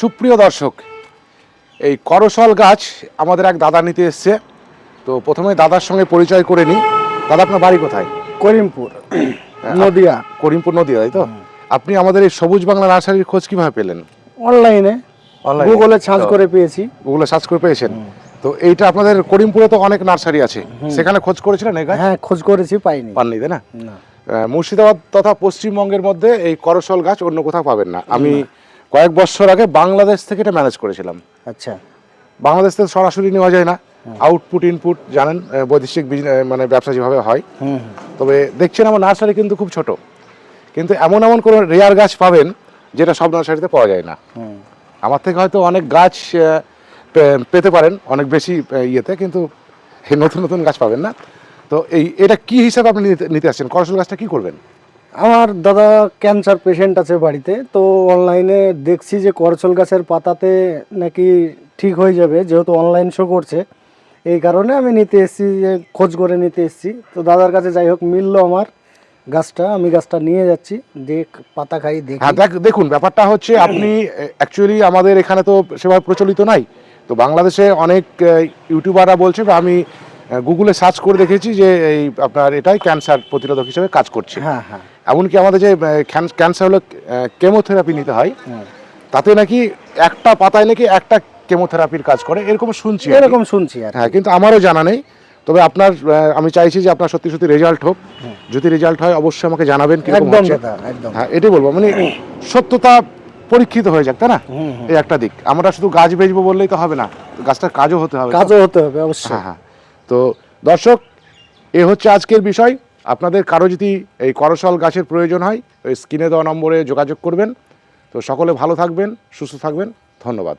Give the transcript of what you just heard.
সুপ্রিয় দর্শক এই করসল গাছ আমাদের এক দাদা নিতে এসছে। তো প্রথমে দাদার সঙ্গে পরিচয় করে নিই। দাদা আপনার বাড়ি কোথায়? করিমপুর নদিয়া। করিমপুর নদীয়া তাই তো? আপনি আমাদের এই সবুজ বাংলা নার্সারির খোঁজ কীভাবে পেলেন? অনলাইনে Online-এ? গুগলে সার্চ করে পেয়েছি। গুগলে সার্চ করে পেয়েছেন। তো এইটা আপনাদের করিমপুরে তো অনেক নার্সারি আছে। সেখানে খোঁজ করেছিলেন এই গাছ? হ্যাঁ খোঁজ করেছি পাইনি। পাননি তাই না? মুর্শিদাবাদ তথা পশ্চিমবঙ্গের মধ্যে এই করসল গাছ অন্য কোথাও পাবেন না। আমি কয়েক বছর আগে বাংলাদেশ থেকে এটা ম্যানেজ করেছিলাম। আচ্ছা। বাংলাদেশ থেকে সরাসরি নেওয়া যায় না। আউটপুট ইনপুট জানেন বৈদেশিক মানে ব্যবসা যেভাবে হয়। তবে দেখছেন আমার নার্সারি কিন্তু খুব ছোট। কিন্তু এমন এমন কোনো রেয়ার গাছ পাবেন যেটা সব নার্সারিতে পাওয়া যায় না। আমার থেকে হয়তো অনেক গাছ পেতে পারেন অনেক বেশি ইয়েতে কিন্তু নতুন নতুন গাছ পাবেন না। তো এই এটা কি হিসাবে আপনি নিতে- নিতে আসছেন? করসল গাছটা কি করবেন? আমার দাদা ক্যান্সার পেশেন্ট আছে বাড়িতে তো অনলাইনে দেখছি যে করচল গাছের পাতাতে নাকি ঠিক হয়ে যাবে যেহেতু অনলাইন শো করছে। এই কারণে আমি নিতে এসেছি যে খোঁজ করে নিতে এসেছি। তো দাদার কাছে যাই হোক মিললো আমার গাছটা আমি গাছটা নিয়ে যাচ্ছি দেখ পাতা খাই হ্যাঁ দেখ দেখুন ব্যাপারটা হচ্ছে আপনি অ্যাকচুয়ালি আমাদের এখানে তো সেভাবে প্রচলিত নাই। তো বাংলাদেশে অনেক ইউটিউবাররা বলছে বা আমি গুগলে সার্চ করে দেখেছি যে এই আপনার এটাই ক্যান্সার প্রতিরোধক হিসেবে কাজ করছে। হ্যাঁ হ্যাঁ। এমনকি আমাদের যে ক্যান্সার হলো কেমোথেরাপি নিতে হয়। তাতে নাকি একটা পাতায় নাকি একটা কেমোথেরাপির কাজ করে এরকম শুনছি এরকম শুনছি হ্যাঁ কিন্তু আমারও জানা নেই। তবে আপনার আমি চাইছি যে আপনার সত্যি সত্যি রেজাল্ট হোক। যদি রেজাল্ট হয় অবশ্যই আমাকে জানাবেন কীরকম একদম হচ্ছে। হ্যাঁ এটাই বলব। মানে সত্যতা পরীক্ষিত হয়ে যাক তাই না। এই একটা দিক। আমরা শুধু গাছ বেচবো বললেই তো হবে না। গাছটার কাজও হতে হবে। কাজও হতে হবে অবশ্যই। হ্যাঁ হ্যাঁ। তো দর্শক, এ হচ্ছে আজকের বিষয়। আপনাদের কারও যদি এই করসল গাছের প্রয়োজন হয়, ওই স্ক্রিনে দেওয়া নম্বরে যোগাযোগ করবেন। তো সকলে ভালো থাকবেন, সুস্থ থাকবেন। ধন্যবাদ।